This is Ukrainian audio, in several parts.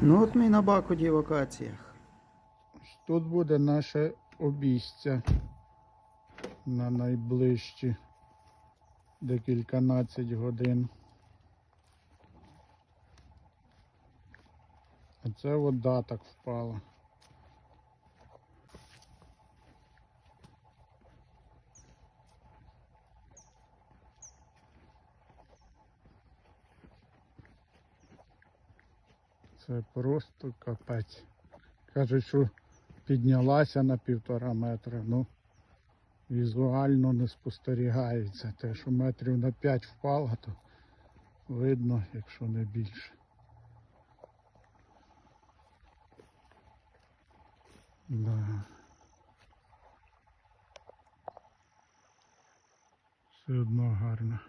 Ну от ми на Бакуді в акаціях. Тут буде наше обійстя на найближчі декільканадцять годин. А це вода так впала. Це просто капець. Кажуть, що піднялася на півтора метра. Ну, візуально не спостерігається. Те, що метрів на 5 впала, то видно, якщо не більше. Да. Все одно гарно.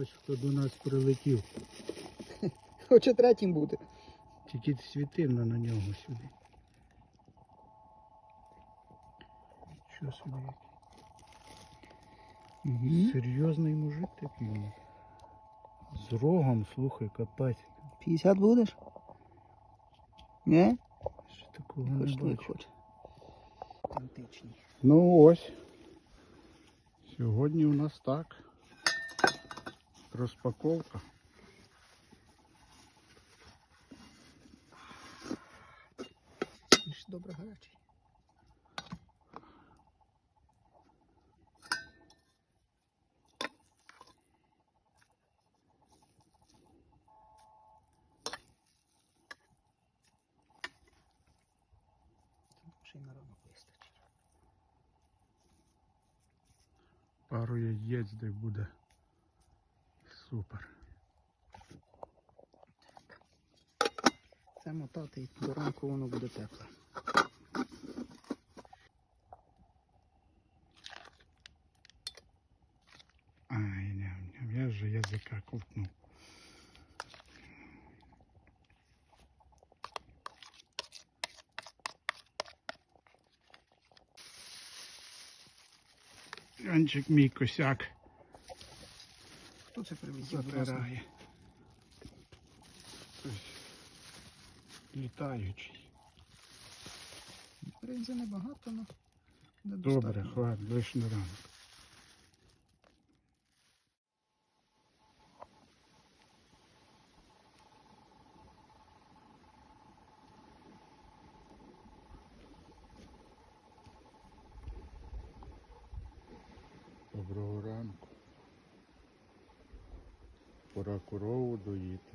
Ось хто до нас прилетів. Хоче третім бути. Тільки світильно на нього сюди. Що собі? Угу. Серйозний мужик такий. З рогом, слухай, капець. 50 будеш? Не? Ще такого не бачу. Ну ось. Сьогодні у нас так. Розпаковка. Добре гарячий. Ще й на ранок вистачить. Пару яєць де буде. Супер. Це мотати і до ранку воно буде тепле. Ай, ням, ням, я вже язика ковтнув. Янчик мій косяк Хто це привезів? затирає. Літаючий. Бринзи небагато, але не Добре, хватить, лиш на ранок. Доброго ранку. Пора корову доїти.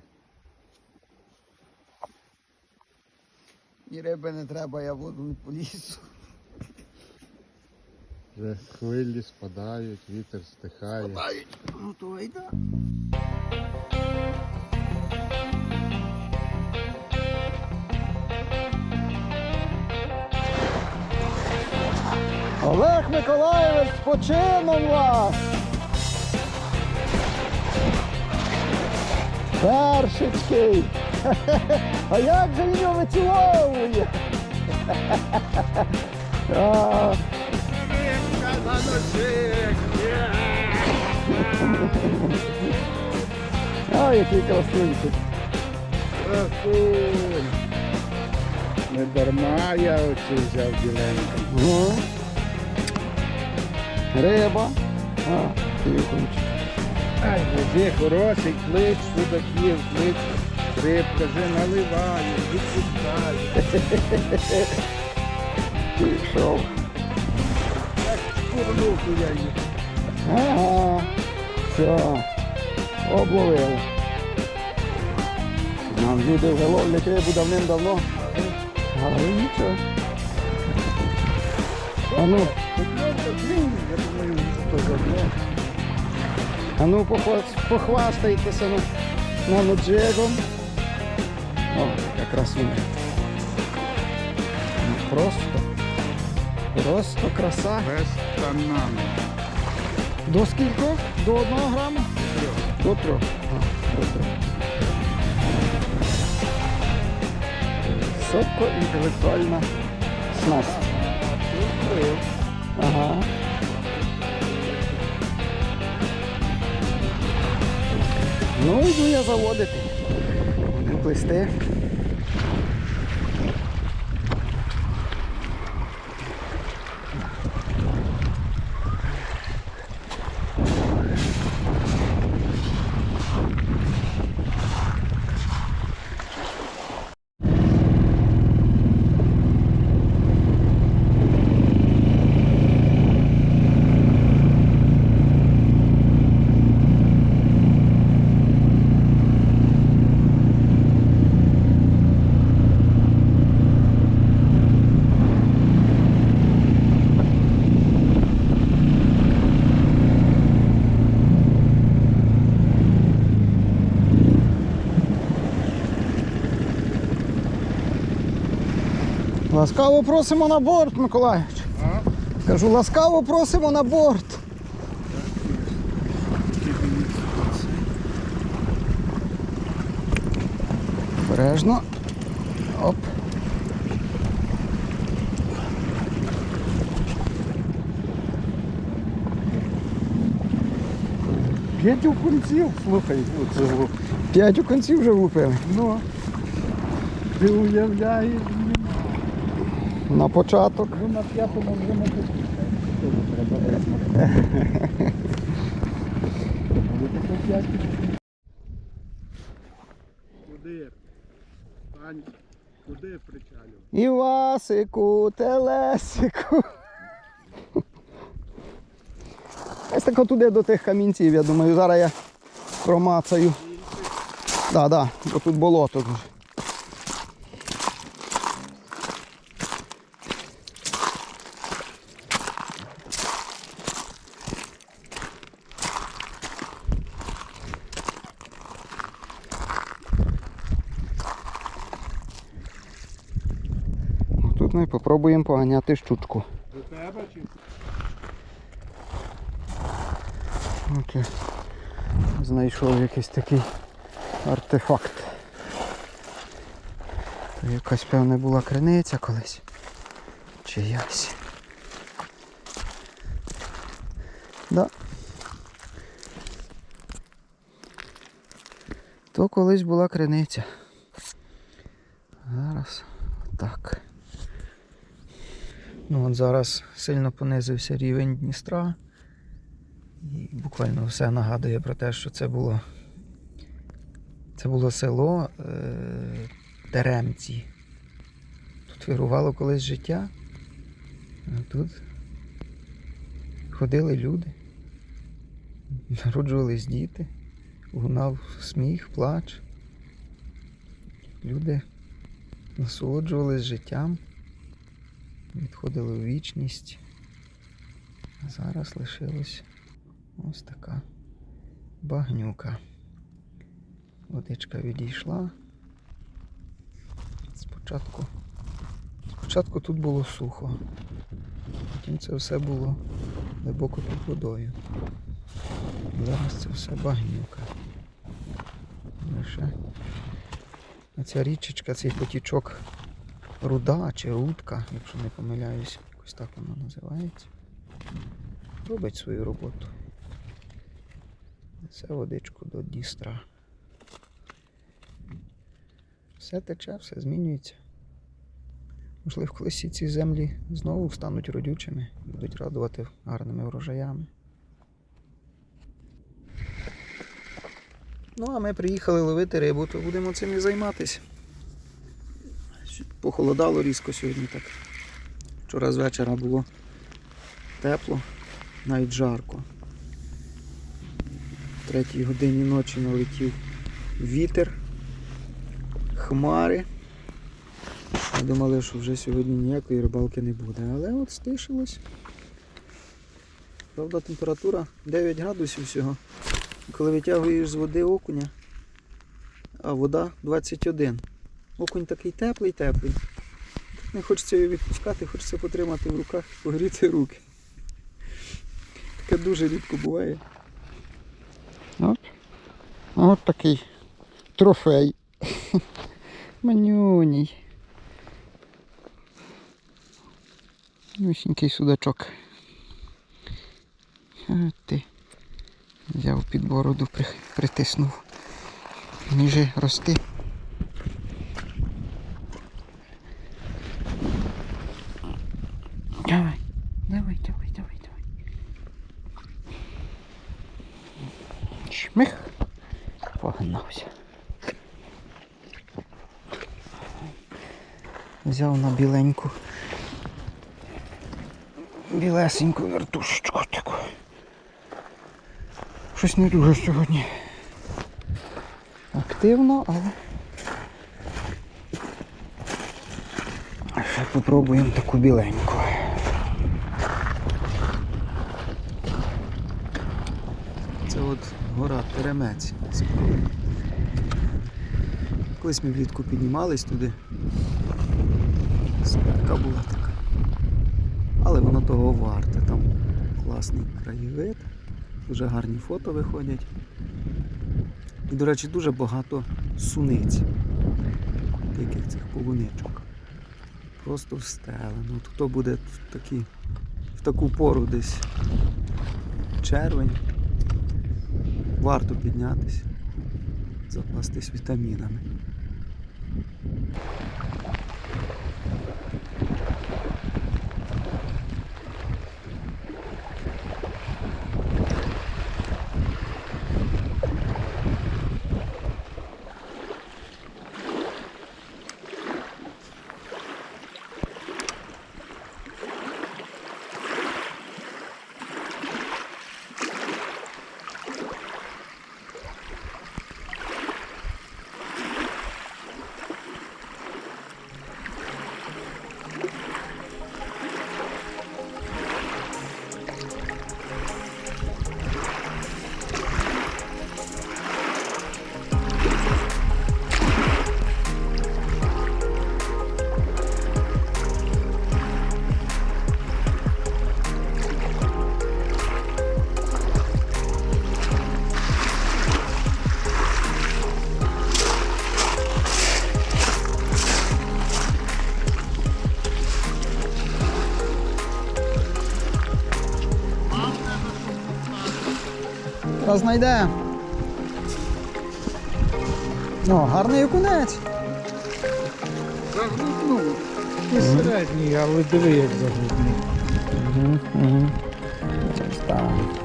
І риби не треба, я воду не полізу. Вже хвилі спадають, вітер стихає. Ну то айда. Олег Миколаєвич, з почином вас! Першицький! А як же він його виціловує? А, який красунчик. Красунь! Не дарма я оцю взяв біленьку. Риба. А, тихончик. Ай, води хороший, клич судаків, клич рибка, вже наливаю, відпускаю. Пішов. Так курнуку я їх. Ага. Все. Обловили. Нам люди вже ловлять рибу давним-давно. Але нічого. А ну, Я думаю, що давно. А ну похвастайтеся ну, джигом. О, яка красуня. Ну, Просто. Просто краса. Без. До скільки? До одного граму? До трьох. А, до трьох. Високоінтелектуальна снасть. Ага. Ну, йду я заводити. Будемо плести. Ласкаво просимо на борт, Миколаївич. Кажу, ласкаво просимо на борт. Обережно. Оп. П'ять окунців, слухай, оце. П'ять оконців вже влупили. Ну, ти уявляєш, На початок. ну на п'ятому вже не треба. Куди? Тань, куди причалював? Івасику, Телесику. Ось так туди до тих камінців, я думаю, зараз я промацаю. Так, да, да, бо тут болото дуже. Ми попробуємо поганяти щучку. До тебе чи? Я знайшов якийсь такий артефакт. То якась певне була криниця колись. Чиясь. Да. То колись була криниця. Зараз так. Ну от зараз сильно понизився рівень Дністра. І буквально все нагадує про те, що це було. Це було село е, Теремці. Тут вирувало колись життя. А тут ходили люди, народжувались діти, лунав сміх, плач. Люди насолоджувались життям, відходили у вічність. А зараз лишилось Ось така багнюка. Водичка відійшла. Спочатку, спочатку тут було сухо, потім це все було глибоко під водою. Зараз це все багнюка. Лише ця річечка, цей потічок руда чи рудка, якщо не помиляюсь, якось так воно називається. Робить свою роботу. Несе водичку до Дністра. Все тече, все змінюється. Можливо, колись ці землі знову стануть родючими, будуть радувати гарними врожаями. Ну, а ми приїхали ловити рибу, то будемо цим і займатися. Похолодало різко сьогодні так. Вчора з вечора було тепло, навіть жарко третій годині ночі налетів вітер, хмари. Ми думали, що вже сьогодні ніякої рибалки не буде, але от стишилось. Правда, температура 9 градусів всього. Коли витягуєш з води окуня, а вода 21. Окунь такий теплий, теплий. Не хочеться його відпускати, хочеться потримати в руках погріти руки. Таке дуже рідко буває. От. От такий трофей. Манюній. Місінький судачок. А ти. Взяв під бороду, притиснув. Ніже рости. Взяв на біленьку. Білесеньку вертушечку таку. Щось не дуже сьогодні. Активно, але. Ще попробуємо таку біленьку. Це от гора Теремець. Колись ми влітку піднімались туди. Спека була така. Але воно того варте. Там класний краєвид, дуже гарні фото виходять. І, до речі, дуже багато суниць. Таких цих полуничок. Просто встелено. От хто буде в, такі, в таку пору десь червень, варто піднятися, запастись вітамінами. Зараз знайде. О, гарний окунець. Загруднув. І середній, але диви, як загруднув. Угу, угу. Так.